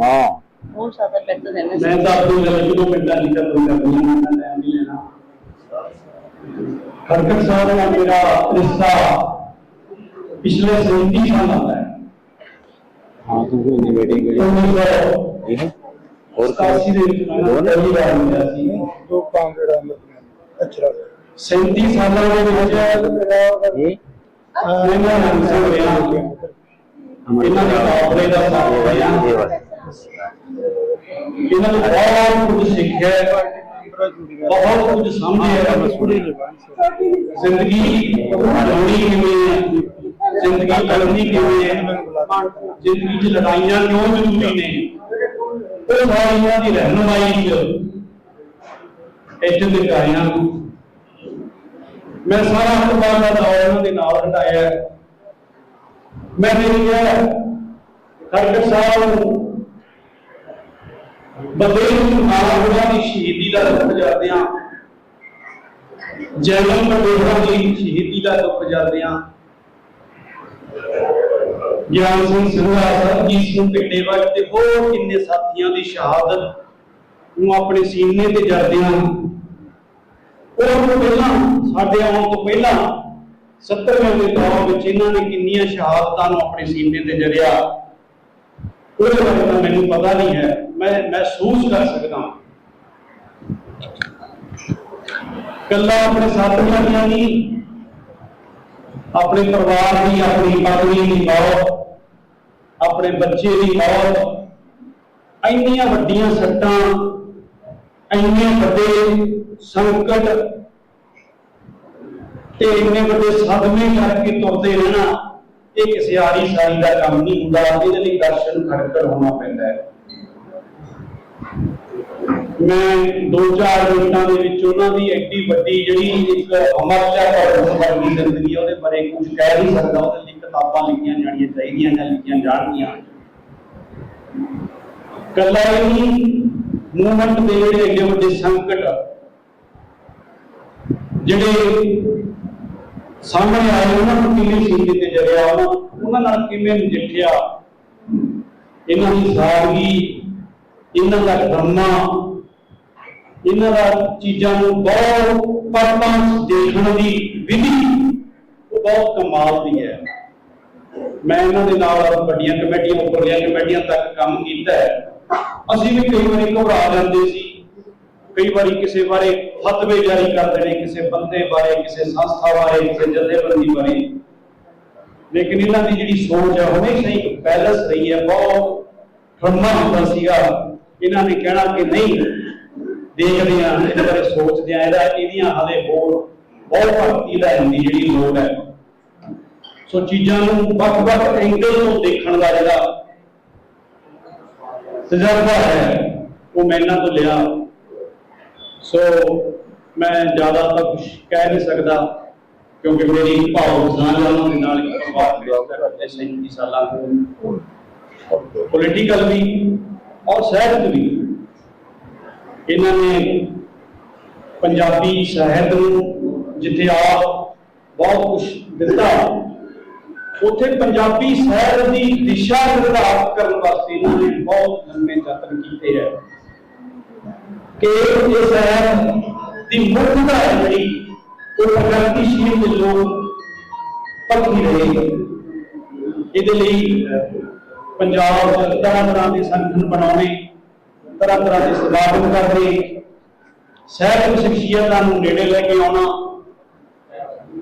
ਹਾਂ ਬਹੁਤ ਜ਼ਿਆਦਾ ਬਿਹਤਰ ਹੈ ਮੈਂ ਤਾਂ ਆਪਣੀ ਗੱਲ ਜਦੋਂ ਪਿੰਡਾਂ ਦੀ ਗੱਲ ਕਰਨੀ ਹੈ ਮੈਂ ਨਹੀਂ ਲੈਣਾ ਖੜਕੜ ਸਾਹਿਬ ਨਾਲ ਮੇਰਾ ਰਿਸ਼ਤਾ ਪਿਛਲੇ 37 ਸਾਲਾਂ ਦਾ ਹੈ ਹਾਂ ਤੂੰ ਕੋਈ ਨਹੀਂ ਬੈਠੀ ਗਈ 1987 ਇਹ ਹੋਰ ਦੇ ਵਿੱਚ ਮੈਂ ਪਹਿਲੀ ਵਾਰ ਸੀ ਦੋ ਕਾਂਗੜਾ ਅੱਛਾ 37 ਸਾਲਾਂ ਦੇ ਵਿੱਚ ਇਹ ਇਹਨਾਂ ਨੇ ਸੰਗਿਆ ਇਹਨਾਂ ਇਹਨਾਂ ਨੂੰ ਬਹੁਤ ਕੁਝ ਸਿੱਖਿਆ ਹੈ, ਬਹੁਤ ਕੁਝ ਸਮਝਿਆ ਜ਼ਿੰਦਗੀ ਬਣਾਉਣੀ ਕਿਵੇਂ ਹੈ ਜ਼ਿੰਦਗੀ ਕਰਨੀ ਕਿਵੇਂ ਹੈ ਜ਼ਿੰਦਗੀ 'ਚ ਲੜਾਈਆਂ ਕਿਉਂ ਜ਼ਰੂਰੀ ਨੇ ਉਹ ਸਾਰੀਆਂ ਦੀ ਰਹਿਨੁਮਾਈ 'ਚ ਇੱਥੇ ਦੇ ਕਾਇਆਂ ਨੂੰ ਮੈਂ ਸਾਰਾ ਅਖਬਾਰ ਦਾ ਦੌਰ ਇਹਨਾਂ ਦੇ ਨਾਲ ਹਟਾਇਆ ਹੈ। ਮੈਂ ਵੀ ਕਿਹਾ ਖੜਕੜ ਸਾਹਿਬ ਨੂੰ ਬੰਦੇ ਨੂੰ ਨਾਲ ਦੀ ਸ਼ਹੀਦੀ ਦਾ ਦੁੱਖ ਜਾਂਦੇ ਜੈਲਮ ਪਟੇਲਾਂ ਦੀ ਸ਼ਹੀਦੀ ਦਾ ਦੁੱਖ ਜਾਂਦੇ ਗਿਆਨ ਸਿੰਘ ਸਿੰਘਾ ਸਰਜੀਤ ਸਿੰਘ ਪਿੰਡੇਵਾਲ ਤੇ ਹੋਰ ਕਿੰਨੇ ਸਾਥੀਆਂ ਦੀ ਸ਼ਹਾਦਤ ਨੂੰ ਆਪਣੇ ਸੀਨੇ ਤੇ ਜਾਂਦੇ ਉਹ ਪਹਿਲਾਂ, ਸਾਡੇ ਆਉਣ ਤੋਂ ਪਹਿਲਾਂ 70ਵੇਂ ਦੇ ਦੌਰ ਵਿੱਚ ਇਹਨਾਂ ਨੇ ਕਿੰਨੀਆਂ ਸ਼ਹਾਦਤਾਂ ਨੂੰ ਆਪਣੇ ਸੀਨੇ ਤੇ ਜਰਿਆ ਉਹਦੇ ਬਾਰੇ ਤਾਂ ਮੈਨੂੰ ਪਤਾ ਨਹੀਂ ਹੈ। ਮੈਂ ਮਹਿਸੂਸ ਕਰ ਸਕਦਾ ਕੱਲਾ ਆਪਣੇ ਸਾਥੀਆਂ ਦੀਆਂ ਨਹੀਂ। ਆਪਣੇ ਪਰਿਵਾਰ ਦੀ, ਆਪਣੀ ਪਤਨੀ ਦੀ ਮੌਤ, ਆਪਣੇ ਬੱਚੇ ਦੀ ਮੌਤ, ਇੰਨੀਆਂ ਵੱਡੀਆਂ ਸੱਟਾਂ, ਇੰਨੇ ਵੱਡੇ ਸੰਕਟ ਤੇ ਇੰਨੇ ਵੱਡੇ ਸਦਮੇ ਕਰਕੇ ਤੁਰਦੇ ਰਹਿਣਾ, ਇਹ ਕਿਸੇ ਆਰੀ ਸਾਰੀ ਦਾ ਕੰਮ ਨਹੀਂ ਹੁੰਦਾ, ਇਹਦੇ ਲਈ ਦਰਸ਼ਨ ਖੜਕੜ ਹੋਣਾ ਪੈਂਦਾ ਹੈ। ਮੈਂ ਦੋ ਚਾਰ ਮਿੰਟਾਂ ਦੇ ਵਿੱਚ ਉਹਨਾਂ ਦੀ ਐਡੀ ਵੱਡੀ ਜਿਹੜੀ ਇੱਕ ਅਮਰਚਾ ਭਰਨ ਵਰਗੀ ਜ਼ਿੰਦਗੀ ਉਹਦੇ ਬਾਰੇ ਕੁਝ ਕਹਿ ਨਹੀਂ ਸਕਦਾ, ਉਹਦੇ ਲਈ ਕਿਤਾਬਾਂ ਲਿਖੀਆਂ ਜਾਣੀਆਂ ਚਾਹੀਦੀਆਂ ਜਾਂ ਲਿਖੀਆਂ ਜਾਣਗੀਆਂ। ਕੱਲਾ ਹੀ ਮੂਵਮੈਂਟ ਦੇ ਜਿਹੜੇ ਐਡੇ ਵੱਡੇ ਸੰਕਟ ਜਿਹੜੇ ਸਾਹਮਣੇ ਆਏ ਉਹਨਾਂ ਨੂੰ ਕਿਵੇਂ ਸੀਨੇ ਤੇ ਜਰਿਆ ਉਹਨਾਂ ਨਾਲ ਕਿਵੇਂ ਨਜਿੱਠਿਆ? ਇਹਨਾਂ ਦੀ ਸਾਦਗੀ, ਇਹਨਾਂ ਦਾ ਡਰਾਮਾ ਇਹਨਾਂ ਦਾ ਚੀਜ਼ਾਂ ਨੂੰ ਬਹੁਤ ਪਰਤਾਂ ਦੇਖਣ ਦੀ ਵਿਧੀ, ਉਹ ਬਹੁਤ ਕਮਾਲ ਦੀ ਹੈ। ਮੈਂ ਇਹਨਾਂ ਦੇ ਨਾਲ ਵੱਡੀਆਂ ਕਮੇਟੀਆਂ, ਉੱਪਰਲੀਆਂ ਕਮੇਟੀਆਂ ਤੱਕ ਕੰਮ ਕੀਤਾ ਹੈ। ਅਸੀਂ ਵੀ ਕਈ ਵਾਰੀ ਘਬਰਾ ਜਾਂਦੇ ਸੀ। ਕਈ ਵਾਰੀ ਕਿਸੇ ਬਾਰੇ ਫਤਵੇ ਜਾਰੀ ਕਰਦੇ ਨੇ, ਕਿਸੇ ਬੰਦੇ ਬਾਰੇ, ਕਿਸੇ ਸੰਸਥਾ ਬਾਰੇ, ਕਿਸੇ ਜਥੇਬੰਦੀ ਬਾਰੇ। ਲੇਕਿਨ ਇਹਨਾਂ ਦੀ ਜਿਹੜੀ ਸੋਚ ਹੈ ਹਮੇਸ਼ਾ ਹੀ ਬੈਲੈਂਸ ਰਹੀ ਹੈ, ਬਹੁਤ ਠੰਮਾ ਹੁੰਦਾ ਸੀਗਾ। ਇਹਨਾਂ ਨੇ ਕਹਿਣਾ ਕਿ ਨਹੀਂ, ਦੇਖਦੇ ਆ ਇਹਦੇ ਬਾਰੇ ਸੋਚਦੇ ਆ ਇਹਦਾ ਇਹਦੀਆਂ ਹਾਲੇ ਹੋਰ ਬਹੁਤ ਭਗਤੀ ਦਾ ਹੁੰਦੀ ਜਿਹੜੀ ਲੋੜ ਹੈ। ਸੋ ਚੀਜ਼ਾਂ ਨੂੰ ਵੱਖ-ਵੱਖ ਐਂਗਲ ਤੋਂ ਦੇਖਣ ਦਾ ਜਿਹੜਾ ਤਜਰਬਾ ਹੈ, ਉਹ ਮੈਂ ਇਹਨਾਂ ਤੋਂ ਲਿਆ। ਸੋ ਮੈਂ ਜ਼ਿਆਦਾ ਤਾਂ ਕੁਝ ਕਹਿ ਨਹੀਂ ਸਕਦਾ, ਕਿਉਂਕਿ ਮੇਰੀ ਭਾਵ ਸਾਂਝਾਂ ਦੇ ਨਾਲ ਇੱਕ ਪਰਿਵਾਰ ਦੇ 37 ਸਾਲਾਂ ਪੋਲੀਟੀਕਲ ਵੀ ਔਰ ਸਾਹਿਤ ਵੀ। ਇਹਨਾਂ ਨੇ ਪੰਜਾਬੀ ਸਾਹਿਤ ਨੂੰ ਜਿੱਥੇ ਆਪ ਬਹੁਤ ਕੁਝ ਦਿੱਤਾ, ਉੱਥੇ ਪੰਜਾਬੀ ਸਾਹਿਤ ਦੀ ਦਿਸ਼ਾ ਨਿਰਧਾਰਤ ਕਰਨ ਵਾਸਤੇ ਇਹਨਾਂ ਨੇ ਬਹੁਤ ਲੰਮੇ ਯਤਨ ਕੀਤੇ ਹੈ। ਕਿ ਇਹ ਸਾਹਿਤ ਦੀ ਮੁੱਢਤਾ ਹੈ ਜਿਹੜੀ, ਉਹ ਪ੍ਰਗਤੀਸ਼ੀਲ ਦੇ ਲੋਕ ਪੱਕੀ ਰਹੇ ਇਹਦੇ ਲਈ ਪੰਜਾਬ ਤਰ੍ਹਾਂ ਤਰ੍ਹਾਂ ਦੇ ਸੰਗਠਨ ਬਣਾਉਣੇ ਤਰ੍ਹਾਂ ਤਰ੍ਹਾਂ ਦੇ ਸਮਾਗਮ ਕਰਨੇ ਸਾਹਿਤਕ ਸ਼ਖਸੀਅਤਾਂ ਨੂੰ ਨੇੜੇ ਲੈ ਕੇ ਆਉਣਾ,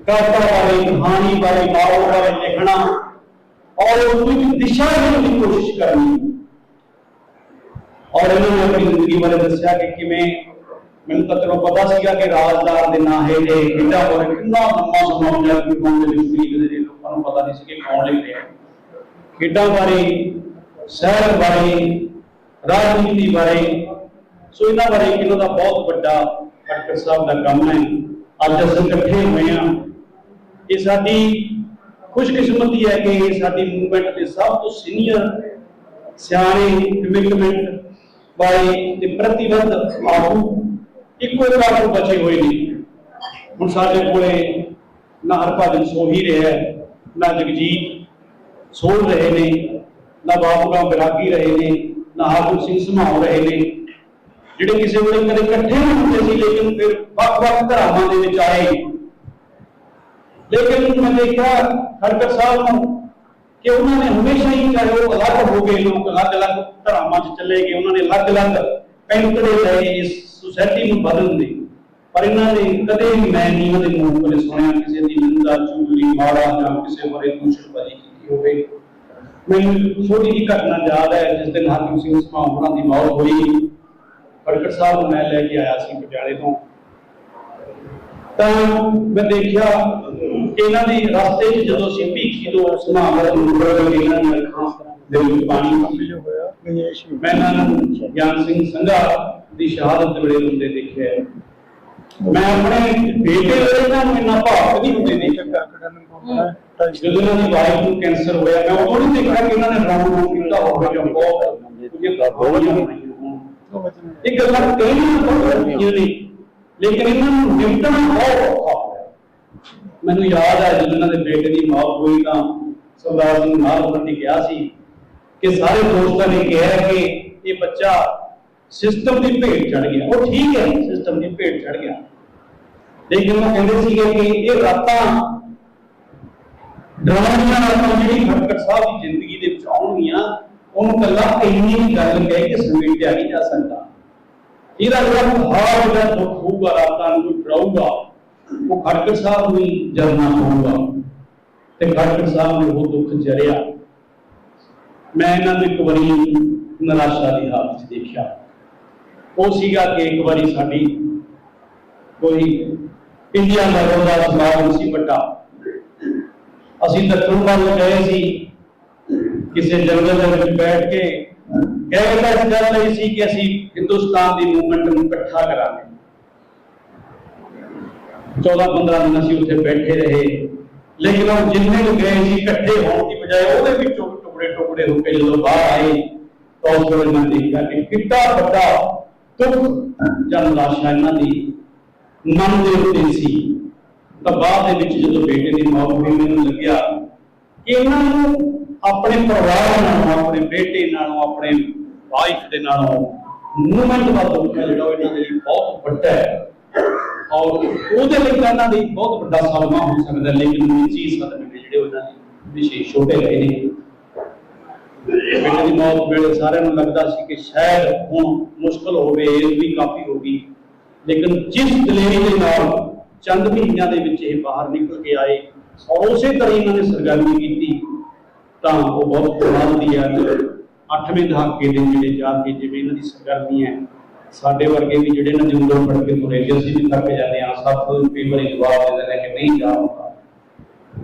ਕਵਿਤਾ ਬਾਰੇ, ਕਹਾਣੀ ਬਾਰੇ ਮਾਹੌਲ ਬਾਰੇ ਲਿਖਣਾ, ਔਰ ਉਸ ਨੂੰ ਦਿਸ਼ਾ ਦੇਣ ਦੀ ਕੋਸ਼ਿਸ਼ ਕਰਨੀ। ਔਰ ਇਹਨਾਂ ਨੇ ਆਪਣੀ ਜ਼ਿੰਦਗੀ ਬਾਰੇ ਦੱਸਿਆ ਕਿ ਕਿਵੇਂ ਮੈਨੂੰ ਤਾਂ ਚਲੋ ਪਤਾ ਸੀਗਾ ਕਿ ਰਾਜਦਾਰ ਦੇ ਨਾਂ ਹੈ ਜੇ ਕਿੰਨਾ ਹੋਰ ਕਿੰਨਾ ਲੰਮਾ ਸਮਾਂ ਹੁੰਦਾ ਕਿ ਕੌਣ ਦੇ ਵਿੱਚ ਵੀ ਦੇ ਲੋਕਾਂ ਨੂੰ ਪਤਾ ਨਹੀਂ ਸੀ ਕਿ ਕੌਣ ਲਿਖ ਰਿਹਾ ਖੇਡਾਂ ਬਾਰੇ, ਸ਼ਹਿਰ ਬਾਰੇ, ਰਾਜਨੀਤੀ ਬਾਰੇ, ਸੋ ਇਹਨਾਂ ਬਾਰੇ ਇਹਨਾਂ ਦਾ ਬਹੁਤ ਵੱਡਾ ਖਟਕਰ ਸਾਹਿਬ ਦਾ ਕੰਮ ਹੈ। ਅੱਜ ਅਸੀਂ ਇਕੱਠੇ ਹੋਏ ਹਾਂ। ਇਹ ਸਾਡੀ ਖੁਸ਼ਕਿਸਮਤੀ ਹੈ ਕਿ ਇਹ ਸਾਡੀ ਮੂਵਮੈਂਟ ਦੇ ਸਭ ਤੋਂ ਸੀਨੀਅਰ ਸਿਆਣੇ ਕਮਿਟਮੈਂਟ ਵਾਲੇ ਤੇ ਪ੍ਰਤੀਬੱਧ ਆਗੂ ਇੱਕੋ ਇੱਕ ਆਗੂ ਬਚੇ ਹੋਏ ਨੇ ਹੁਣ ਸਾਡੇ ਕੋਲੇ ਨਾ ਹਰਭਜਨ ਸੋਹੀ ਰਿਹਾ ਹੈ, ਨਾ ਜਗਜੀਤ ਸੋਲ ਰਹੇ ਨੇ ਨਾ ਬਾਬੂ ਰਾਮ ਬਿਰਾਗੀ ਰਹੇ ਨੇ ਨਾ ਹਾਕਮ ਸਿੰਘ ਸਮਾਉ ਰਹੇ ਨੇ ਜਿਹੜੇ ਕਿਸੇ ਵੇਲੇ ਕਦੇ ਇਕੱਠੇ ਨਹੀਂ ਹੁੰਦੇ ਸੀ ਲੇਕਿਨ ਫਿਰ ਵੱਖ-ਵੱਖ ਧਰਾਵਾਂ ਦੇ ਵਿੱਚ ਆਏ ਲੇਕਿਨ ਮੈਂ ਦੇਖਿਆ ਖੜਕਰ ਸਾਹਿਬ ਨੂੰ ਕਿ ਉਹਨਾਂ ਨੇ ਹਮੇਸ਼ਾ ਹੀ ਚਾਹੇ ਉਹ ਅਲੱਗ ਹੋ ਗਏ ਲੋਕ ਅਲੱਗ-ਅਲੱਗ ਧਰਾਵਾਂ 'ਚ ਚਲੇ ਗਏ, ਉਹਨਾਂ ਨੇ ਅਲੱਗ-ਅਲੱਗ ਪੈਂਤੜੇ ਲਏ ਇਸ ਸੁਸਾਇਟੀ ਨੂੰ ਬਦਲਣ ਦੇ ਪਰ ਇਹਨਾਂ ਨੇ ਕਦੇ ਵੀ ਮੈਂ ਨਹੀਂ ਉਹਨਾਂ ਦੇ ਮੂੰਹ ਕੋਲੇ ਸੁਣਿਆ ਕਿਸੇ ਦੀ ਨਿੰਦਾ, ਚੁਗਲੀ, ਮਾੜਾ ਜਾਂ ਕਿਸੇ ਬਾਰੇ ਦੂਸ਼ਣਬਾਜ਼ੀ ਕੀਤੀ ਹੋਵੇ। ਮੈਨੂੰ ਛੋਟੀ ਜਿਹੀ ਘਟਨਾ ਯਾਦ ਹੈ, ਜਿਸ ਦਿਨ ਹਾਕਮ ਸਿੰਘ ਸਮਾਉ ਦੀ ਮੌਤ ਹੋਈ। ਖੜਕਰ ਸਾਹਿਬ ਨੂੰ ਮੈਂ ਲੈ ਕੇ ਆਇਆ ਸੀ ਪਟਿਆਲੇ ਤੋਂ। ਤਾਂ ਮੈਂ ਦੇਖਿਆ ਇਹਨਾਂ ਦੀ ਰਸਤੇ 'ਚ ਜਦੋਂ ਅਸੀਂ ਭੀਖੀ ਤੋਂ ਸਮਾਗਮ ਨੂੰ ਕੇ ਇਹਨਾਂ ਦੀ ਅੱਖਾਂ ਦੇ ਵਿੱਚ ਪਾਣੀ ਜੋ ਹੋਇਆ ਮੈਂ ਇਹਨਾਂ ਨੂੰ ਗਿਆਨ ਸਿੰਘ ਸੰਘਾ ਦੀ ਸ਼ਹਾਦਤ ਦੇ ਵੇਲੇ ਹੁੰਦੇ ਦੇਖਿਆ। ਮੈਂ ਆਪਣੇ ਬੇਟੇ ਵੇਲੇ ਇਹਨਾਂ ਨੂੰ ਇੰਨਾ ਭਾਵ ਨਹੀਂ ਹੁੰਦੇ ਨਹੀਂ ਜਦੋਂ ਇਹਨਾਂ ਦੀ ਵਾਈਫ ਨੂੰ ਕੈਂਸਰ ਹੋਇਆ ਮੈਂ ਉਦੋਂ ਨਹੀਂ ਦੇਖਿਆ ਕਿ ਇਹਨਾਂ ਨੇ ਰਾਮ ਨੂੰ ਕੀਤਾ ਹੋਵੇ ਜਾਂ ਬਹੁਤ। ਕਿਉਂਕਿ ਦੋ ਵਚਨ ਇਹ ਗੱਲਾਂ ਕਹਿਣੀਆਂ ਬਹੁਤ ਔਖੀਆਂ ਨੇ ਲੇਕਿਨ ਇਹਨਾਂ ਨੂੰ ਨਿਮਟਣਾ ਬਹੁਤ ਔਖਾ ਹੋਇਆ। ਮੈਨੂੰ ਯਾਦ ਹੈ ਜਦੋਂ ਇਹਨਾਂ ਦੇ ਬੇਟੇ ਦੀ ਮੌਤ ਹੋਈ ਤਾਂ ਸਰਦਾਰ ਸਿੰਘ ਮਾਲਪੁਰ ਨੇ ਕਿਹਾ ਸੀ ਕਿ ਸਾਰੇ ਦੋਸਤਾਂ ਨੇ ਕਿਹਾ ਕਿ ਇਹ ਬੱਚਾ ਸਿਸਟਮ ਦੀ ਭੇਟ ਚੜ ਗਿਆ। ਉਹ ਠੀਕ ਹੈ, ਸਿਸਟਮ ਦੀ ਭੇਟ ਚੜ ਗਿਆ। ਲੇਕਿਨ ਉਹ ਕਹਿੰਦੇ ਸੀਗੇ ਕਿ ਇਹ ਰਾਤਾਂ ਡਰਾਉਣੀਆਂ ਰਾਤਾਂ ਜਿਹੜੀ ਖਟਕੜ ਸਾਹਿਬ ਦੀ ਜ਼ਿੰਦਗੀ ਦੇ ਵਿੱਚ ਆਉਣਗੀਆਂ, ਉਹਨੂੰ ਕੱਲਾ ਇੰਨੀ ਗੱਲ ਕਹਿ ਕੇ ਸਮੇਟਿਆ ਨਹੀਂ ਜਾ ਸਕਦਾ ਇਹਦਾ ਜਿਹੜਾ ਭਾਵ ਦਾ ਦੁੱਖ ਹੋਊਗਾ ਰਾਤਾਂ ਨੂੰ ਡਰਾਊਗਾ ਉਹ ਖਟਕੜ ਸਾਹਿਬ ਨੂੰ ਜਰਨਾ ਹੋਊਗਾ ਤੇ ਖਟਕੜ ਸਾਹਿਬ ਨੇ ਉਹ ਦੁੱਖ ਜਰਿਆ ਮੈਂ ਇਹਨਾਂ ਨੂੰ ਇੱਕ ਵਾਰੀ ਨਿਰਾਸ਼ਾ ਦੀ ਹਾਲਤ 'ਚ ਦੇਖਿਆ ਉਹ ਸੀਗਾ ਕਿ ਇੱਕ ਵਾਰੀ ਸਾਡੀ ਕੋਈ ਇੰਡੀਆ ਮਰਨ ਦਾ ਸਮਾਗਮ ਸੀ ਵੱਡਾ ਅਸੀਂ ਦੱਖਣ ਵੱਲ ਗਏ ਸੀ ਕਿਸੇ ਜੰਗਲ ਦੇ ਵਿੱਚ ਬੈਠ ਕੇ ਗਏ ਤਾਂ ਗੱਲ ਲਈ ਸੀ ਕਿ ਅਸੀਂ ਹਿੰਦੁਸਤਾਨ ਦੀ ਮੂਵਮੈਂਟ ਨੂੰ ਇਕੱਠਾ ਕਰਾਂਗੇ। 14 15 ਦਿਨ ਅਸੀਂ ਉੱਥੇ ਬੈਠੇ ਰਹੇ। ਲੇਕਿਨ ਉਹ ਜਿੰਨੇ ਨੂੰ ਗਏ ਸੀ ਇਕੱਠੇ ਹੋਣ ਦੀ ਬਜਾਏ ਉਹਦੇ ਵਿੱਚੋਂ ਟੁਕੜੇ ਟੁਕੜੇ ਹੋ ਕੇ ਜਦੋਂ ਬਾਹਰ ਆਏ, ਤਾਂ ਉਸ ਵੇਲੇ ਮੈਂ ਦੇਖਿਆ ਕਿ ਕਿੰਨਾ ਵੱਡਾ ਦੁੱਖ ਜਾਂ ਨਿਰਾਸ਼ਾ ਇਹਨਾਂ ਦੀ ਮਨ ਦੇ ਉੱਤੇ ਸੀ। ਤਾਂ ਬਾਅਦ ਦੇ ਵਿੱਚ ਜਦੋਂ ਬੇਟੇ ਦੀ ਮੌਤ ਹੋਈ, ਮੈਨੂੰ ਲੱਗਿਆ ਕਿ ਇਹਨਾਂ ਨੂੰ ਆਪਣੇ ਪਰਿਵਾਰ ਨਾਲੋਂ, ਆਪਣੇ ਬੇਟੇ ਨਾਲੋਂ, ਆਪਣੇ ਵਾਈਫ ਦੇ ਨਾਲੋਂ ਮੂਵਮੈਂਟ ਦਾ ਦੁੱਖ ਜਿਹੜਾ ਉਹ ਇਹਨਾਂ ਦੇ ਲਈ ਬਹੁਤ ਵੱਡਾ ਹੈ। ਔਰ ਉਹਦੇ ਲਈ ਇਹਨਾਂ ਦੀ ਬਹੁਤ ਵੱਡਾ ਸਲਮਾ ਹੋ ਸਕਦਾ, ਲੇਕਿਨ ਨਿੱਜੀ ਸਦਮੇ ਜਿਹੜੇ ਉਹ ਦੇ ਵਿਸ਼ੇਸ਼ ਛੋਟੇ ਰਹੇ ਨੇ। ਬੇਟੇ ਦੀ ਮੌਤ ਵੇਲੇ ਸਾਰਿਆਂ ਨੂੰ ਲੱਗਦਾ ਸੀ ਕਿ ਸ਼ਾਇਦ ਹੁਣ ਮੁਸ਼ਕਲ ਹੋਵੇ ਏਜ ਵੀ ਕਾਫੀ ਹੋ ਗਈ। ਲੇਕਿਨ ਜਿਸ ਦਲੇਰੀ ਦੇ ਨਾਲ ਚੰਦ ਮਹੀਨਿਆਂ ਦੇ ਵਿੱਚ ਇਹ ਬਾਹਰ ਨਿਕਲ ਕੇ ਆਏ, ਔਰ ਉਸੇ ਤਰ੍ਹਾਂ ਇਹਨਾਂ ਨੇ ਸਰਗਰਮੀ ਕੀਤੀ। ਤਾਂ ਉਹ ਬਹੁਤ ਕਮਾਲ ਦੀ ਹੈ ਅੱਠਵੇਂ ਦਹਾਕੇ ਦੇ ਜਿਹੜੇ ਜਾ ਕੇ ਜਿਵੇਂ ਇਹਨਾਂ ਦੀ ਸਰਗਰਮੀ ਹੈ, ਸਾਡੇ ਵਰਗੇ ਵੀ ਜਿਹੜੇ ਇਹਨਾਂ ਦੀ ਉਂਗਲ ਫੜ ਕੇ ਤੁਰੇ ਸੀ ਅਸੀਂ ਵੀ ਥੱਕ ਜਾਂਦੇ ਹਾਂ, ਸਭ ਕਈ ਵਾਰੀ ਜਵਾਬ ਦੇ ਦਿੰਦੇ ਨੇ ਕਿ ਨਹੀਂ ਜਾ ਹੁੰਦਾ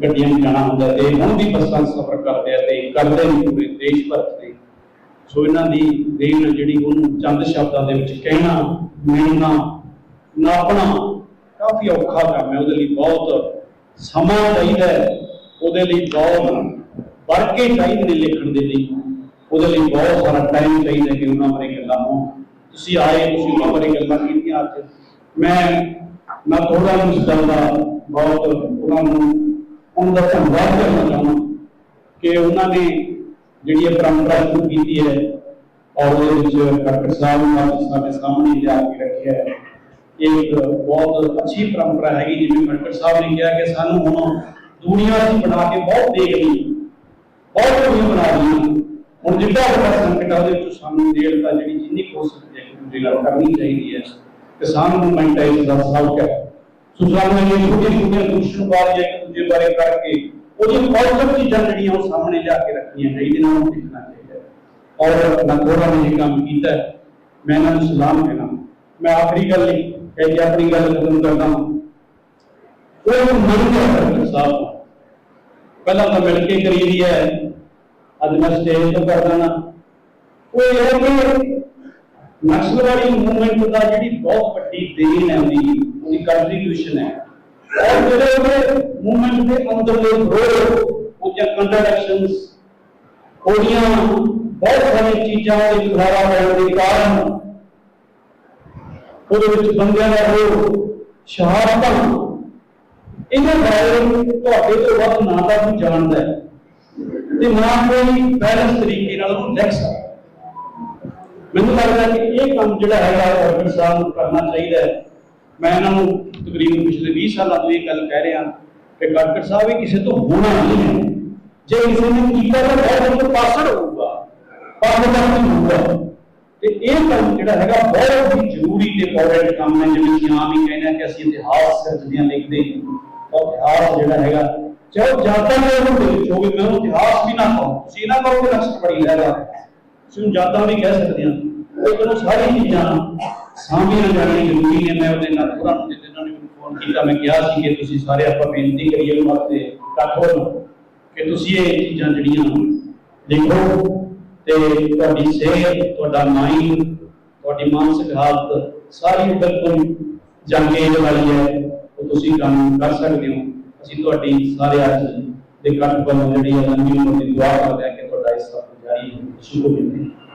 ਗੱਡੀਆਂ 'ਚ ਜਾਣਾ ਹੁੰਦਾ ਤੇ ਹੁਣ ਵੀ ਬੱਸਾਂ ਸਫ਼ਰ ਕਰਦੇ ਆ ਤੇ ਕਰਦੇ ਨੇ ਪੂਰੇ ਦੇਸ਼ ਭਰ 'ਚ ਸੋ ਇਹਨਾਂ ਦੀ ਦੇਣ ਜਿਹੜੀ ਉਹਨੂੰ ਚੰਦ ਸ਼ਬਦਾਂ ਦੇ ਵਿੱਚ ਕਹਿਣਾ, ਮਿਲਣਾ, ਨਾਪਣਾ ਕਾਫੀ ਔਖਾ ਕੰਮ ਹੈ, ਉਹਦੇ ਲਈ ਬਹੁਤ ਸਮਾਂ ਚਾਹੀਦਾ ਹੈ, ਉਹਦੇ ਲਈ ਬਹੁਤ ਵਰਕੇ ਚਾਹੀਦੇ ਨੇ ਲਿਖਣ ਦੇ ਲਈ। ਉਹਦੇ ਲਈ ਬਹੁਤ ਸਾਰਾ ਟਾਈਮ ਚਾਹੀਦਾ ਕਿ ਉਹਨਾਂ ਬਾਰੇ ਗੱਲਾਂ ਹੋਣ। ਤੁਸੀਂ ਆਏ, ਤੁਸੀਂ ਉਹਨਾਂ ਬਾਰੇ ਗੱਲਾਂ ਕੀਤੀਆਂ ਅੱਜ। ਮੈਂ ਮੈਂ ਥੋੜਾ ਇਸ ਗੱਲ ਦਾ ਬਹੁਤ ਉਹਨਾਂ ਨੂੰ, ਉਹਨਾਂ ਦਾ ਧੰਨਵਾਦ ਕਰਨਾ ਚਾਹੁੰਦਾ ਕਿ ਉਹਨਾਂ ਨੇ ਜਿਹੜੀ ਇਹ ਪਰੰਪਰਾ ਸ਼ੁਰੂ ਕੀਤੀ ਹੈ, ਔਰ ਉਹਦੇ ਵਿੱਚ ਡਾਕਟਰ ਸਾਹਿਬ ਨੂੰ ਅੱਜ ਸਾਡੇ ਸਾਹਮਣੇ ਲਿਆ ਕੇ ਰੱਖਿਆ ਹੈ। ਇਹ ਇੱਕ ਬਹੁਤ ਅੱਛੀ ਪਰੰਪਰਾ ਹੈਗੀ, ਜਿਵੇਂ ਡਾਕਟਰ ਸਾਹਿਬ ਨੇ ਕਿਹਾ ਕਿ ਸਾਨੂੰ ਹੁਣ ਦੁਨੀਆ ਦੀ ਬਣਾ ਕੇ ਬਹੁਤ ਦੇਖ ਲਈ। ਬਹੁਤ ਦੁਨੀਆ ਬਣਾ ਲਈ ਹੁਣ ਜਿੱਦਾਂ ਵੱਡਾ ਸੰਕਟ ਆ ਉਹਦੇ ਵਿੱਚ ਸਾਨੂੰ ਦੇਰ ਦਾ ਜਿਹੜੀ ਜਿੰਨੀ ਕੋਸ਼ਿਸ਼ ਹੈ ਕਿ ਦੂਜੀ ਗੱਲ ਕਰਨੀ ਚਾਹੀਦੀ ਹੈ ਕਿਸਾਨ ਮੂਵਮੈਂਟ ਹੈ ਇਸ ਦਾ ਸਭ ਹੈ ਸੋ ਸਾਨੂੰ ਇਹ ਛੋਟੀਆਂ ਛੋਟੀਆਂ ਦੁਸ਼ਮਣਵਾਦੀਆਂ ਇੱਕ ਦੂਜੇ ਬਾਰੇ ਕਰਕੇ ਉਹਦੀ ਪੌਜ਼ਿਟਿਵ ਚੀਜ਼ਾਂ ਜਿਹੜੀਆਂ ਉਹ ਸਾਹਮਣੇ ਲਿਆ ਕੇ ਰੱਖਣੀਆਂ ਚਾਹੀਦੀਆਂ ਨੇ, ਉਹਨੂੰ ਦੇਖਣਾ ਚਾਹੀਦਾ ਹੈ। ਔਰ ਮੈਂ ਥੋੜਾ ਨੇ ਇਹ ਕੰਮ ਕੀਤਾ ਹੈ। ਮੈਂ ਇਹਨਾਂ ਨੂੰ ਸਲਾਮ ਦੇਣਾ ਮੈਂ ਆਖਰੀ ਗੱਲ ਲਈ ਕਹਿ ਕੇ ਆਪਣੀ ਗੱਲ ਖਤਮ ਕਰਦਾ ਹਾਂ ਉਹ ਮੰਨ ਗਿਆ ਡਾਕਟਰ ਸਾਹਿਬ ਨੂੰ। ਪਹਿਲਾਂ ਤਾਂ ਮਿਲ ਕੇ ਕਰੀ ਦੀ ਹੈ ਅੱਜ ਮੈਂ ਸਟੇਜ ਤੋਂ ਕਰਦਾ ਨਾ। ਉਹ ਇਹ ਹੈ ਕਿ ਨਕਸਲਵਾੜੀ ਮੂਵਮੈਂਟ ਦਾ ਜਿਹੜੀ ਬਹੁਤ ਵੱਡੀ ਦੇਣ ਹੈ ਉਹਦੀ ਉਹਦੀ ਕੰਟਰੀਬਿਊਸ਼ਨ ਹੈ। ਔਰ ਜਿਹੜੇ ਉਹਦੇ ਮੂਵਮੈਂਟ ਦੇ ਅੰਦਰਲੇ ਵਿਰੋਧ ਉਹਦੀਆਂ ਕੰਟਰਡਿਕਸ਼ਨਸ ਉਹਦੀਆਂ ਬਹੁਤ ਸਾਰੀਆਂ ਚੀਜ਼ਾਂ ਦੇ ਖਿਲਾਰਾ ਹੋਣ ਦੇ ਕਾਰਨ ਉਹਦੇ ਵਿੱਚ ਬੰਦਿਆਂ ਦਾ ਰੋਹ ਸ਼ਹਾਦਤਾਂ, ਇਹਨਾਂ ਬਾਰੇ ਤੁਹਾਡੇ ਤੋਂ ਵੱਧ ਨਾ ਤਾਂ ਕੋਈ ਜਾਣਦਾ ਹੈ। ਤੇ ਨਾ ਕੋਈ ਬੈਲੈਂਸ ਤਰੀਕੇ ਨਾਲ ਉਹਨੂੰ ਲਿਖ ਸਕਦਾ ਮੈਨੂੰ ਲੱਗਦਾ ਕਿ ਇਹ ਕੰਮ ਜਿਹੜਾ ਹੈਗਾ ਡਾਕਟਰ ਸਾਹਿਬ ਨੂੰ ਕਰਨਾ ਚਾਹੀਦਾ ਹੈ। ਮੈਂ ਇਹਨਾਂ ਨੂੰ ਤਕਰੀਬਨ ਪਿਛਲੇ 20 ਸਾਲਾਂ ਤੋਂ ਇਹ ਗੱਲ ਕਹਿ ਰਿਹਾ ਕਿ ਡਾਕਟਰ ਸਾਹਿਬ ਇਹ ਕਿਸੇ ਤੋਂ ਹੋਣਾ ਨਹੀਂ ਹੈ। ਜੇ ਕਿਸੇ ਨੇ ਕੀਤਾ ਤਾਂ ਬਹੁਤ ਉਹ ਪਾਸੜ ਹੋਊਗਾ, ਪਾਸੜ ਦਾ ਨਹੀਂ ਹੋਊਗਾ। ਤੇ ਇਹ ਕੰਮ ਜਿਹੜਾ ਹੈਗਾ ਬਹੁਤ ਹੀ ਜ਼ਰੂਰੀ ਤੇ ਇੰਪੋਰਟੈਂਟ ਕੰਮ ਹੈ। ਜਿਵੇਂ ਕਿ ਆਮ ਹੀ ਕਹਿੰਦੇ ਕਿ ਅਸੀਂ ਇਤਿਹਾਸ ਸਿਰਜਦੀਆਂ ਲਿਖਦੇ ਹਾਂ। ਤਾਂ ਇਤਿਹਾਸ ਜਿਹੜਾ ਹੈਗਾ ਚਾਹੇ ਜਾਤਾਂ ਦੇ ਉਹਨੂੰ ਦੇ ਹੋਵੇ, ਮੈਂ ਉਹ ਇਤਿਹਾਸ ਵੀ ਨਾ ਕਹੂੰ। ਤੁਸੀਂ ਇਹ ਕਹੋ ਕਿ ਨਕਸ਼ ਪੜੀ ਹੈਗਾ ਤੁਸੀਂ ਜਾਤਾਂ ਵੀ ਕਹਿ ਸਕਦੇ ਹਾਂ ਉਹ ਤੁਹਾਨੂੰ ਸਾਰੀ ਚੀਜ਼ਾਂ ਸਾਂਭੀਆਂ ਜਾਣੀਆਂ ਜ਼ਰੂਰੀ ਨੇ, ਮੈਂ ਉਹਦੇ ਨਾਲ ਹੋਰਾਂ ਨੂੰ ਜਿੱਦਾਂ ਨੇ ਮੈਨੂੰ ਫੋਨ ਕੀਤਾ, ਮੈਂ ਕਿਹਾ ਸੀ ਕਿ ਤੁਸੀਂ ਸਾਰੇ ਆਪਾਂ ਬੇਨਤੀ ਕਰੀਏ ਵਾਸਤੇ ਇਕੱਠ ਹੋਣ ਕਿ ਤੁਸੀਂ ਇਹ ਚੀਜ਼ਾਂ ਜਿਹੜੀਆਂ ਲਿਖੋ ਤੇ ਤੁਹਾਡੀ ਸਿਹਤ, ਤੁਹਾਡਾ ਮਾਈਂਡ ਤੁਹਾਡੀ ਮਾਨਸਿਕ ਹਾਲਤ ਸਾਰੀ ਬਿਲਕੁਲ ਜੰਗੇ ਵਾਲੀ ਹੈ, ਉਹ ਤੁਸੀਂ ਕੰਮ ਕਰ ਸਕਦੇ ਹੋ। ਅਸੀਂ ਤੁਹਾਡੀ ਸਾਰੇ ਅੱਜ ਦੇ ਇਕੱਠ ਵੱਲੋਂ ਜਿਹੜੀ ਹੈ ਲੰਮੀ ਉਮਰ ਦੀ ਦੁਆ ਕਰਦੇ ਹਾਂ ਕਿ ਤੁਹਾਡਾ ਇਸ ਸਭ ਜਾਰੀ ਸ਼ੁਰੂ ਹੋਵੇ